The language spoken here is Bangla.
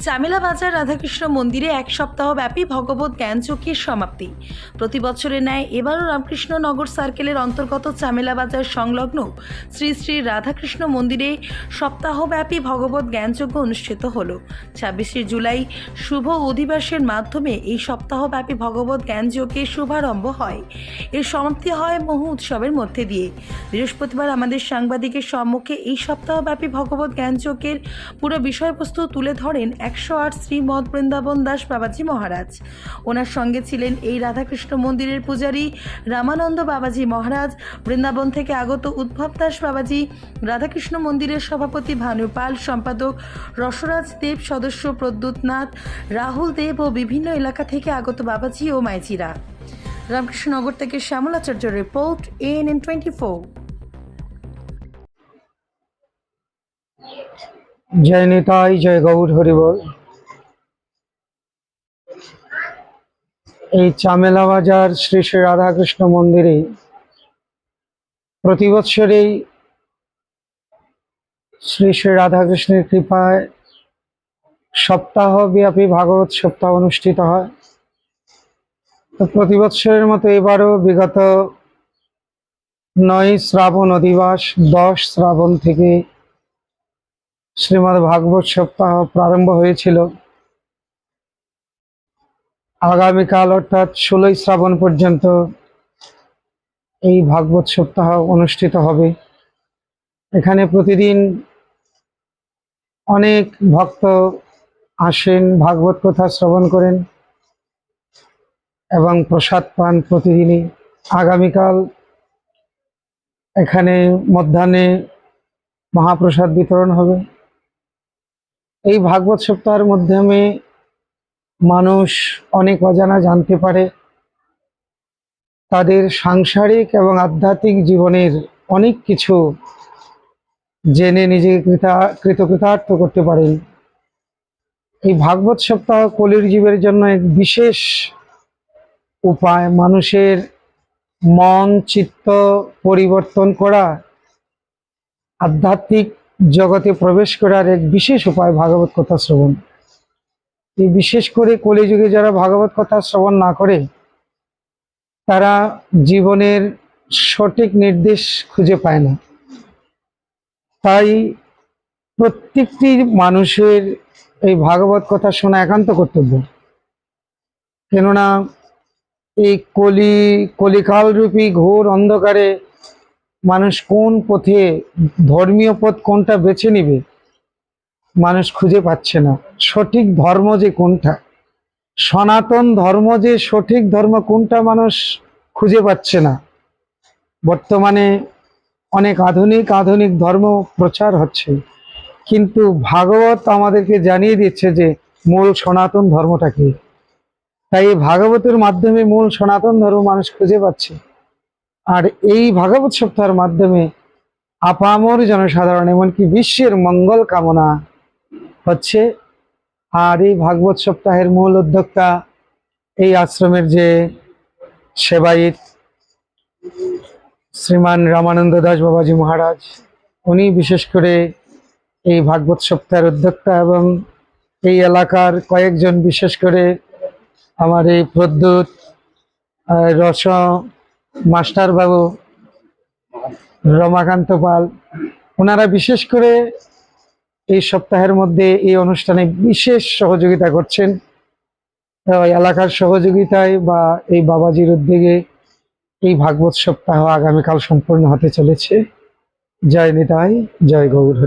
চামেলা বাজার রাধাকৃষ্ণ মন্দিরে এক সপ্তাহ ব্যাপী ভগবত জ্ঞান চক্রের সমাপ্তি। প্রতি বছরের ন্যায় এবারও রামকৃষ্ণ নগর সার্কেলের অন্তর্গত চামেলা বাজার সংলগ্ন শ্রী শ্রী রাধাকৃষ্ণ মন্দিরে সপ্তাহব্যাপী ভগবত জ্ঞানযজ্ঞ অনুষ্ঠিত হল। ছাব্বিশে জুলাই শুভ অধিবাসের মাধ্যমে এই সপ্তাহব্যাপী ভগবত জ্ঞানযজ্ঞের শুভারম্ভ হয়। এর সমাপ্তি হয় বহু উৎসবের মধ্যে দিয়ে। বৃহস্পতিবার আমাদের সাংবাদিকের সম্মুখে এই সপ্তাহব্যাপী ভগবত জ্ঞানযজ্ঞের পুরো বিষয়বস্তু তুলে ধরেন একশো আট শ্রীমদ বৃন্দাবন দাস বাবাজি মহারাজ। ওনার সঙ্গে ছিলেন এই রাধাকৃষ্ণ মন্দিরের পূজারী রামানন্দ বাবাজি মহারাজ, বৃন্দাবন থেকে আগত উদ্ভব দাস বাবাজি, রাধাকৃষ্ণ মন্দিরের সভাপতি ভানু পাল, সম্পাদক রসরাজ দেব, সদস্য প্রদ্যুৎ নাথ, রাহুল দেব ও বিভিন্ন এলাকা থেকে আগত বাবাজি ও মাইজিরা। রামকৃষ্ণনগর থেকে Shyamalacharya report N N twenty four জয় নিতাই, জয় গৌর হরিবল। এই চামেলা বাজার শ্রী শ্রী রাধাকৃষ্ণ মন্দিরে প্রতি বৎসরেই শ্রী শ্রী রাধাকৃষ্ণের কৃপায় সপ্তাহব্যাপী ভাগবত সপ্তাহ অনুষ্ঠিত হয়। প্রতি বৎসরের মতো এবারও বিগত নয় শ্রাবণ অধিবাস, দশ শ্রাবণ থেকে শ্রীমদ্ ভাগবত সপ্তাহ প্রারম্ভ হয়েছিল। আগামীকাল অর্থাৎ ষোলোই শ্রাবণ পর্যন্ত এই ভাগবত সপ্তাহ অনুষ্ঠিত হবে। এখানে প্রতিদিন অনেক ভক্ত আসেন, ভাগবত কথা শ্রবণ করেন এবং প্রসাদ পান প্রতিদিনই। আগামীকাল এখানে মধ্যাহ্নে মহাপ্রসাদ বিতরণ হবে। এই ভাগবত সপ্তাহের মাধ্যমে মানুষ অনেক অজানা জানতে পারে। তাদের সাংসারিক এবং আধ্যাত্মিক জীবনের অনেক কিছু জেনে নিজেকে কৃতা, কৃতকৃতার্থ করতে পারেন। এই ভাগবত সপ্তাহ কলির জীবের জন্য এক বিশেষ উপায়। মানুষের মন, চিত্ত পরিবর্তন করা, আধ্যাত্মিক জগতে প্রবেশ করার এক বিশেষ উপায় ভাগবত কথা শ্রবণ। এই বিশেষ করে কলিযুগে যারা ভাগবত কথা শ্রবণ না করে, তারা জীবনের সঠিক নির্দেশ খুঁজে পায় না। তাই প্রত্যেকটি মানুষের এই ভাগবত কথা শোনা একান্ত কর্তব্য। কেননা এই কলি, কলিকালরূপী ঘোর অন্ধকারে মানুষ কোন পথে, ধর্মীয় পথ কোনটা বেছে নিবে, মানুষ খুঁজে পাচ্ছে না। সঠিক ধর্ম যে কোনটা? সনাতন ধর্ম যে সঠিক ধর্ম কোনটা মানুষ খুঁজে পাচ্ছে না। বর্তমানে অনেক আধুনিক আধুনিক ধর্ম প্রচার হচ্ছে। কিন্তু ভাগবত আমাদেরকে জানিয়ে দিচ্ছে যে মূল সনাতন ধর্মটা কি? তাই এই ভাগবতের মাধ্যমে মূল সনাতন ধর্ম মানুষ খুঁজে পাচ্ছে। আর এই ভাগবত সপ্তাহের মাধ্যমে আপামর জনসাধারণ এমনকি বিশ্বের মঙ্গল কামনা হচ্ছে। আর এই ভাগবত সপ্তাহের মূল উদ্যোক্তা এই আশ্রমের যে সেবায়িত শ্রীমান রামানন্দ দাস বাবাজি মহারাজ, উনি বিশেষ করে এই ভাগবত সপ্তাহের উদ্যোক্তা এবং এই এলাকার কয়েকজন বিশেষ করে আমার এই প্রদ্যুৎ রস মাস্টার বাবু, রমাকান্ত পাল ওনারা বিশেষ করে এই সপ্তাহের মধ্যে এই অনুষ্ঠানে বিশেষ সহযোগিতা করছেন। এলাকার সহযোগিতায় বা এই বাবাজির উদ্যোগে এই ভাগবত সপ্তাহ আগামীকাল সম্পূর্ণ হতে চলেছে। জয় নিতাই, জয় গৌর